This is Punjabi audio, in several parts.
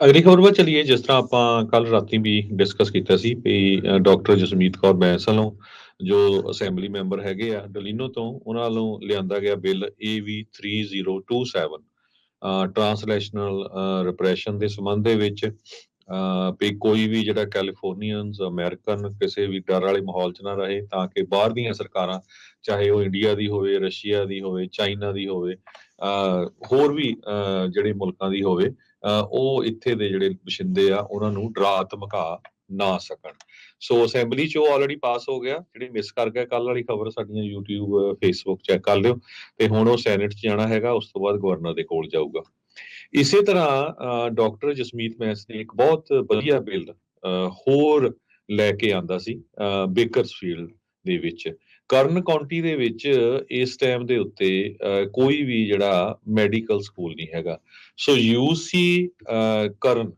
ਅਗਲੀ ਖਬਰ ਵੱਲ ਚਲੀਏ, ਜਿਸ ਤਰ੍ਹਾਂ ਆਪਾਂ ਕੱਲ ਰਾਤੀ ਵੀ ਡਿਸਕਸ ਕੀਤਾ ਸੀ ਵੀ ਡਾਕਟਰ ਜਸਮੀਤ ਕੌਰ ਬੈਂਸ ਵੱਲੋਂ ਜੋ ਅਸੈਂਬਲੀ ਮੈਂਬਰ ਹੈਗੇ ਆ ਡਲੀਨੋ ਤੋਂ, ਉਹਨਾਂ ਵੱਲੋਂ ਲਿਆਂਦਾ ਗਿਆ ਬਿੱਲ AV 3027 ਟ੍ਰਾਂਸਲੇਸ਼ਨਲ ਰਿਪਰੈਸ਼ਨ ਦੇ ਸੰਬੰਧ ਦੇ ਵਿੱਚ ਵੀ ਕੋਈ ਵੀ ਜਿਹੜਾ ਕੈਲੀਫੋਰਨੀਅਨਸ ਅਮਰੀਕਨ ਕਿਸੇ ਵੀ ਡਰ ਵਾਲੇ ਮਾਹੌਲ 'ਚ ਨਾ ਰਹੇ ਤਾਂ ਕਿ ਬਾਹਰ ਦੀਆਂ ਸਰਕਾਰਾਂ, ਚਾਹੇ ਉਹ ਇੰਡੀਆ ਦੀ ਹੋਵੇ ਰਸ਼ੀਆ ਦੀ ਹੋਵੇ ਚਾਈਨਾ ਦੀ ਹੋਵੇ ਹੋਰ ਵੀ ਜਿਹੜੇ ਮੁਲਕਾਂ ਦੀ ਹੋਵੇ ਉਹ ਇੱਥੇ ਦੇ ਜਿਹੜੇ ਵਸਿੰਦੇ ਆ, ਉਹਨਾਂ ਨੂੰ ਡਰਾ ਧਮਕਾ ਨਾ ਸਕਣ। ਸੋ ਅਸੈਂਬਲੀ ਚ ਉਹ ਆਲਰੇਡੀ ਪਾਸ ਹੋ ਗਿਆ, ਜਿਹੜੇ ਮਿਸ ਕਰ ਗਿਆ ਕੱਲ ਵਾਲੀ ਖਬਰ ਸਾਡੀਆਂ YouTube, Facebook ਚੈੱਕ ਕਰ ਲਿਓ ਤੇ ਹੁਣ ਉਹ ਸੈਨੇਟ ਚ ਜਾਣਾ ਹੈਗਾ, ਉਸ ਤੋਂ ਬਾਅਦ ਗਵਰਨਰ ਦੇ ਕੋਲ ਜਾਊਗਾ। ਇਸੇ ਤਰ੍ਹਾਂ ਡਾਕਟਰ ਜਸਮੀਤ ਮੈਸ ਨੇ ਇੱਕ ਬਹੁਤ ਵਧੀਆ ਬਿੱਲ ਹੋਰ ਲੈ ਕੇ ਆਂਦਾ ਸੀ ਬੇਕਰਸਫੀਲਡ ਦੇ ਵਿੱਚ। ਕਰਨ ਕਾਉਂਟੀ ਦੇ ਵਿੱਚ ਇਸ ਟਾਈਮ ਦੇ ਉੱਤੇ ਕੋਈ ਵੀ ਜਿਹੜਾ ਮੈਡੀਕਲ ਸਕੂਲ ਨਹੀਂ ਹੈਗਾ। ਸੋ ਯੂਸੀ ਕਰਨ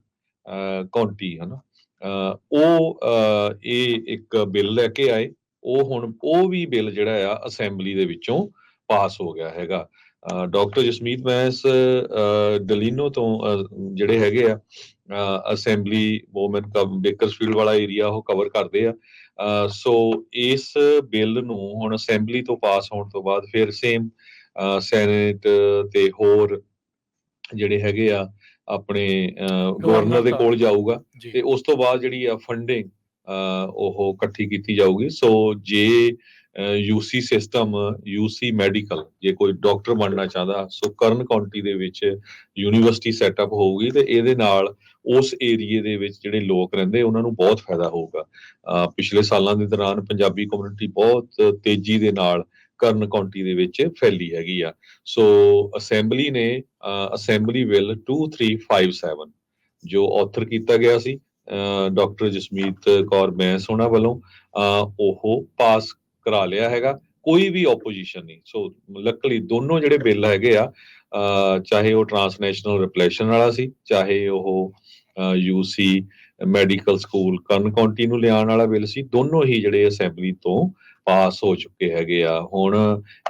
ਕਾਉਂਟੀ ਹਨਾ ਅਹ, ਉਹ ਅਹ, ਇਹ ਇੱਕ ਬਿੱਲ ਲੈ ਕੇ ਆਏ। ਉਹ ਹੁਣ ਉਹ ਵੀ ਬਿੱਲ ਜਿਹੜਾ ਆ ਅਸੈਂਬਲੀ ਦੇ ਵਿੱਚੋਂ ਪਾਸ ਹੋ ਗਿਆ ਹੈਗਾ। ਡਾਕਟਰ ਜਸਮੀਤ ਮੈਸ ਡਲੀਨੋ ਤੋਂ ਜਿਹੜੇ ਹੈਗੇ ਆ ਅਸੈਂਬਲੀ ਵੂਮਨ ਕਮ ਬੇਕਰਸਫੀਲਡ ਵਾਲਾ ਏਰੀਆ ਉਹ ਕਵਰ ਕਰਦੇ ਆ। ਸੋ ਇਸ ਬਿੱਲ ਨੂੰ ਹੁਣ ਅਸੈਂਬਲੀ ਤੋਂ ਪਾਸ ਹੋਣ ਤੋਂ ਬਾਅਦ ਫਿਰ ਸੇਮ ਸੈਨੇਟ ਤੇ ਹੋਰ ਜਿਹੜੇ ਹੈਗੇ ਆ ਆਪਣੇ ਗਵਰਨਰ ਦੇ ਕੋਲ ਜਾਊਗਾ ਤੇ ਉਸ ਤੋਂ ਬਾਅਦ ਜਿਹੜੀ ਆ ਫੰਡਿੰਗ ਉਹ ਇਕੱਠੀ ਕੀਤੀ ਜਾਊਗੀ। ਸੋ ਜੇ ਯੂਸੀ ਸਿਸਟਮ ਯੂਸੀ ਮੈਡੀਕਲ ਜੇ ਕੋਈ ਡਾਕਟਰ ਬਣਨਾ ਚਾਹਦਾ, ਸੋ ਕਰਨ ਕਾਉਂਟੀ ਦੇ ਵਿੱਚ ਯੂਨੀਵਰਸਿਟੀ ਸੈਟਅਪ ਹੋਊਗੀ ਤੇ ਇਹਦੇ ਨਾਲ ਉਸ ਏਰੀਏ ਦੇ ਵਿੱਚ ਜਿਹੜੇ ਲੋਕ ਰਹਿੰਦੇ, ਉਹਨਾਂ ਨੂੰ ਬਹੁਤ ਫਾਇਦਾ ਹੋਊਗਾ। ਪਿਛਲੇ ਸਾਲਾਂ ਦੇ ਦੌਰਾਨ ਪੰਜਾਬੀ ਕਮਿਊਨਿਟੀ ਬਹੁਤ ਤੇਜ਼ੀ ਦੇ ਨਾਲ ਕਰਨ ਕਾਉਂਟੀ ਦੇ ਵਿੱਚ ਫੈਲੀ ਹੈਗੀ ਆ। ਸੋ ਅਸੈਂਬਲੀ ਨੇ ਅਸੈਂਬਲੀ ਬਿੱਲ 2357 ਜੋ ਆਥਰ ਕੀਤਾ ਗਿਆ ਸੀ ਡਾਕਟਰ ਜਸਮੀਤ ਕੌਰ ਬੈਂਸ ਉਹਨਾਂ ਵੱਲੋਂ ਉਹ ਪਾਸ ਕਰਾ ਲਿਆ ਹੈਗਾ। ਕੋਈ ਵੀ ਆਪੋਜੀਸ਼ਨ ਨਹੀਂ। ਸੋ ਲੱਕਲੀ ਦੋਨੋਂ ਜਿਹੜੇ ਬਿੱਲ ਹੈਗੇ ਆ ਚਾਹੇ ਉਹ ਟਰਾਂਸਨੈਸ਼ਨਲ ਰਿਪਲੇਸ਼ਨ ਵਾਲਾ ਸੀ, ਚਾਹੇ ਉਹ UC medical school Kern county ਨੂੰ ਲਿਆਉਣ ਵਾਲਾ ਬਿੱਲ ਸੀ, ਦੋਨੋਂ ਹੀ ਜਿਹੜੇ ਅਸੈਂਬਲੀ ਤੋਂ ਪਾਸ ਹੋ ਚੁੱਕੇ ਹੈਗੇ ਆ। ਹੁਣ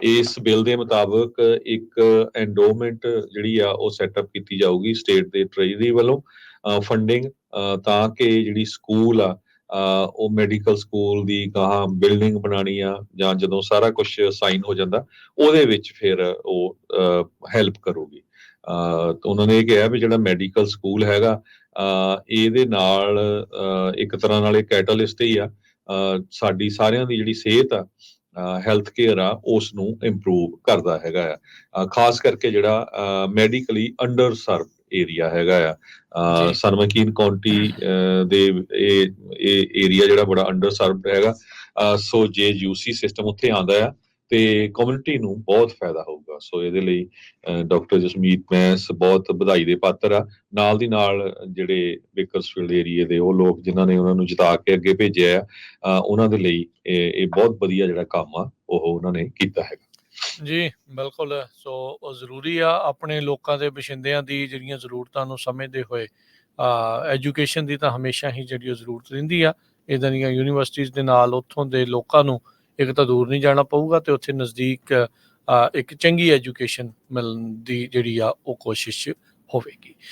ਇਸ ਬਿੱਲ ਦੇ ਮੁਤਾਬਕ ਇੱਕ ਐਂਡੋਮੈਂਟ ਜਿਹੜੀ ਆ, ਉਹ ਸੈਟਅਪ ਕੀਤੀ ਜਾਊਗੀ ਸਟੇਟ ਦੇ ਟ੍ਰੈਜਰੀ ਵੱਲੋਂ ਫੰਡਿੰਗ ਤਾਂ ਕਿ ਜਿਹੜੀ ਸਕੂਲ ਆ ਉਹ ਮੈਡੀਕਲ ਸਕੂਲ ਦੀ ਗਾਹਾਂ ਬਿਲਡਿੰਗ ਬਣਾਣੀ ਆ, ਜਾਂ ਜਦੋਂ ਸਾਰਾ ਕੁਝ ਸਾਈਨ ਹੋ ਜਾਂਦਾ, ਉਹਦੇ ਵਿੱਚ ਫਿਰ ਉਹ ਹੈਲਪ ਕਰੂਗੀ। ਉਹਨਾਂ ਨੇ ਇਹ ਕਿਹਾ ਵੀ ਜਿਹੜਾ ਮੈਡੀਕਲ ਸਕੂਲ ਹੈਗਾ ਇਹਦੇ ਨਾਲ ਇੱਕ ਤਰ੍ਹਾਂ ਨਾਲ ਇਹ ਕੈਟਲਿਸਟ ਹੀ ਆ। ਸਾਡੀ ਸਾਰਿਆਂ ਦੀ ਜਿਹੜੀ ਸਿਹਤ ਆ ਹੈਲਥ ਕੇਅਰ ਆ, ਉਸ ਨੂੰ ਇੰਪਰੂਵ ਕਰਦਾ ਹੈਗਾ ਆ। ਖਾਸ ਕਰਕੇ ਜਿਹੜਾ ਮੈਡੀਕਲੀ ਅੰਡਰ ਸਰਵ ਏਰੀਆ ਹੈਗਾ ਆ। ਸਰਮਕੀਨ ਕਾਉਂਟੀ ਦੇ ਇਹ ਇਹ ਏਰੀਆ ਜਿਹੜਾ ਬੜਾ ਅੰਡਰ ਸਰਵਡ ਹੈਗਾ ਸੋ ਜੇ ਯੂਸੀ ਸਿਸਟਮ ਉੱਥੇ ਆਂਦਾ ਆ ਤੇ ਕਮਿਊਨਿਟੀ ਨੂੰ ਬਹੁਤ ਫਾਇਦਾ ਹੋਊਗਾ। ਸੋ ਇਹਦੇ ਲਈ ਡਾਕਟਰ ਜਸਮੀਤ ਮੈਸ ਬਹੁਤ ਵਧਾਈ ਦੇ ਪਾਤਰ ਆ। ਨਾਲ ਦੀ ਨਾਲ ਜਿਹੜੇ ਬੇਕਰਸਫੀਲਡ ਏਰੀਏ ਦੇ ਉਹ ਲੋਕ ਜਿਨ੍ਹਾਂ ਨੇ ਉਹਨਾਂ ਨੂੰ ਜਿਤਾ ਕੇ ਅੱਗੇ ਭੇਜਿਆ ਆ ਉਹਨਾਂ ਦੇ ਲਈ ਇਹ ਇਹ ਬਹੁਤ ਵਧੀਆ ਜਿਹੜਾ ਕੰਮ ਆ ਉਹ ਉਹਨਾਂ ਨੇ ਕੀਤਾ ਹੈਗਾ। ਜੀ, ਬਿਲਕੁਲ। ਸੋ, ਉਹ ਜ਼ਰੂਰੀ ਆ ਆਪਣੇ ਲੋਕਾਂ ਦੇ ਬਸ਼ਿੰਦਿਆਂ ਦੀ ਜਿਹੜੀਆਂ ਜ਼ਰੂਰਤਾਂ ਨੂੰ ਸਮਝਦੇ ਹੋਏ ਐਜੂਕੇਸ਼ਨ ਦੀ ਤਾਂ ਹਮੇਸ਼ਾ ਹੀ ਜਿਹੜੀ ਉਹ ਜ਼ਰੂਰਤ ਰਹਿੰਦੀ ਆ। ਇਦਾਂ ਦੀਆਂ ਯੂਨੀਵਰਸਿਟੀਆਂ ਦੇ ਨਾਲ ਉੱਥੋਂ ਦੇ ਲੋਕਾਂ ਨੂੰ ਇੱਕ ਤਾਂ ਦੂਰ ਨਹੀਂ ਜਾਣਾ ਪਊਗਾ ਤੇ ਉੱਥੇ ਨਜ਼ਦੀਕ ਇੱਕ ਚੰਗੀ ਐਜੂਕੇਸ਼ਨ ਮਿਲਣ ਦੀ ਜਿਹੜੀ ਆ ਉਹ ਕੋਸ਼ਿਸ਼ ਹੋਵੇਗੀ।